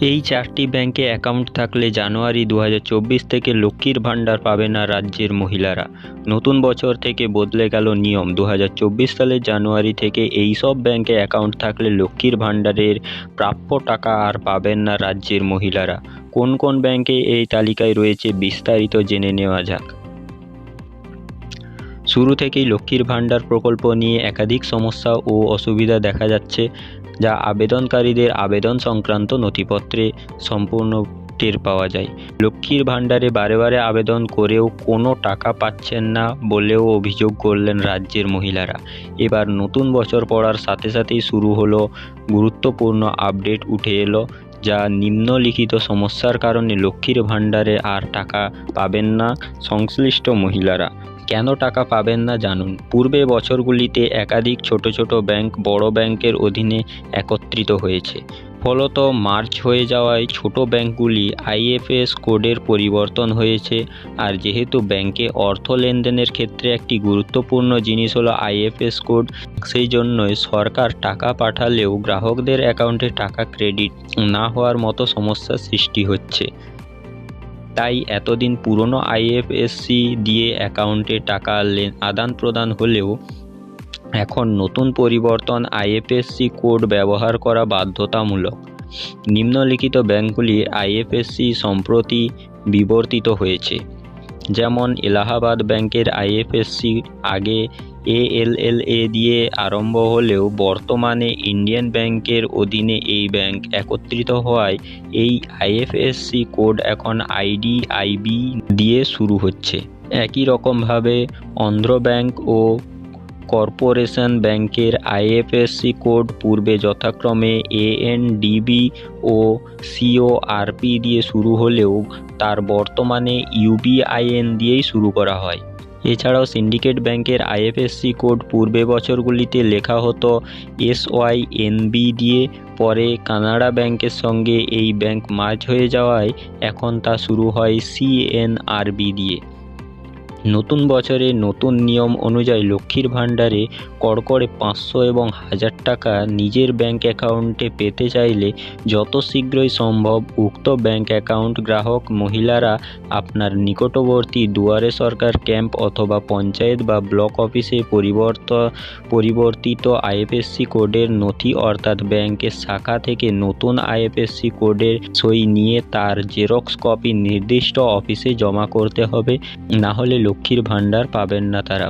এই চারটি ব্যাংকে অ্যাকাউন্ট থাকলে জানুয়ারি দু হাজার চব্বিশ থেকে লক্ষ্মীর ভাণ্ডার পাবে না রাজ্যের মহিলারা। নতুন বছর থেকে বদলে গেল নিয়ম। দু হাজার চব্বিশ সালের জানুয়ারি থেকে এই সব ব্যাংকে অ্যাকাউন্ট থাকলে লক্ষ্মীর ভাণ্ডারের প্রাপ্য টাকা আর পাবেন না রাজ্যের মহিলারা। কোন কোন ব্যাংকে এই তালিকায় রয়েছে বিস্তারিত জেনে নেওয়া যাক। শুরু থেকেই লক্ষ্মীর ভাণ্ডার প্রকল্প নিয়ে একাধিক সমস্যা ও অসুবিধা দেখা যাচ্ছে, যা আবেদনকারীদের আবেদন সংক্রান্ত নথিপত্রে সম্পূর্ণ টের পাওয়া যায়। লক্ষ্মীর ভাণ্ডারে বারে বারে আবেদন করেও কোনো টাকা পাচ্ছেন না বলেও অভিযোগ করলেন রাজ্যের মহিলারা। এবার নতুন বছর পড়ার সাথে সাথেই শুরু হলো গুরুত্বপূর্ণ আপডেট উঠে এলো, যা নিম্নলিখিত সমস্যার কারণে লক্ষ্মীর ভাণ্ডারে আর টাকা পাবেন না সংশ্লিষ্ট মহিলারা। কেন টাকা পাবেন না জানুন। পূর্বে বছরগুলিতে একাধিক ছোট ছোট ব্যাংক বড় ব্যাংকের অধীনে একত্রিত হয়েছে। ফলত মার্চ হয়ে যাওয়ায় ছোট ব্যাংকগুলি আইএফএস কোডের পরিবর্তন হয়েছে আর যেহেতু ব্যাংকে অর্থ লেনদেনের ক্ষেত্রে একটি গুরুত্বপূর্ণ জিনিস হলো আইএফএস কোড, সেই জন্যই সরকার টাকা পাঠালেও গ্রাহকদের অ্যাকাউন্টে টাকা ক্রেডিট না হওয়ার মতো সমস্যার সৃষ্টি হচ্ছে। তাই এতদিন পুরনো আইএফএসসি দিয়ে অ্যাকাউন্টে টাকা আদান প্রদান হলেও এখন নতুন পরিবর্তন আইএফএসসি কোড ব্যবহার করা বাধ্যতামূলক। নিম্নলিখিত ব্যাংকগুলি আইএফএসসি সম্প্রতি বিবর্তিত হয়েছে। যেমন এলাহাবাদ ব্যাংকের আইএফএসসি আগে এএলএলএ দিয়ে আরম্ভ হলেও বর্তমানে ইন্ডিয়ান ব্যাংকের অধীনে এই ব্যাংক একত্রিত হওয়ায় এই আইএফএসসি কোড এখন আইডি আইডিআইবি দিয়ে শুরু হচ্ছে। একই রকমভাবে অন্ধ্র ব্যাংক ও কর্পোরেশন ব্যাংকের আইএফএসসি কোড পূর্বে যথাক্রমে এএনডিবি ও সিওআরপি দিয়ে শুরু হলেও তার বর্তমানে ইউবিআইএন দিয়েই শুরু করা হয়। এছাড়াও সিন্ডিকেট ব্যাংকের আইএফএসসি কোড পূর্বে বছরগুলিতে লেখা হতো এসওয়াই এনবি দিয়ে পরে কানাড়া ব্যাংকের সঙ্গে এই ব্যাংক মার্জ হয়ে যাওয়ায় এখন তা শুরু হয় সিএনআরবি দিয়ে নতুন বছরে নতুন নিয়ম অনুযায়ী লক্ষ্মীর ভাণ্ডারে কড়কড়ে পাঁচশো এবং হাজার টাকা নিজের ব্যাংক অ্যাকাউন্টে পেতে চাইলে যত শীঘ্রই সম্ভব উক্ত ব্যাংক অ্যাকাউন্ট গ্রাহক মহিলারা আপনার নিকটবর্তী দুয়ারে সরকার ক্যাম্প অথবা পঞ্চায়েত বা ব্লক অফিসে পরিবর্ত, পরিবর্তিত আইএফএসসি কোডের নথি অর্থাৎ ব্যাংকের শাখা থেকে নতুন আইএফএসসি কোডের সই নিয়ে তার জেরক্স কপি নির্দিষ্ট অফিসে জমা করতে হবে। না হলে লক্ষ্মীর ভাণ্ডার পাবেন না তারা।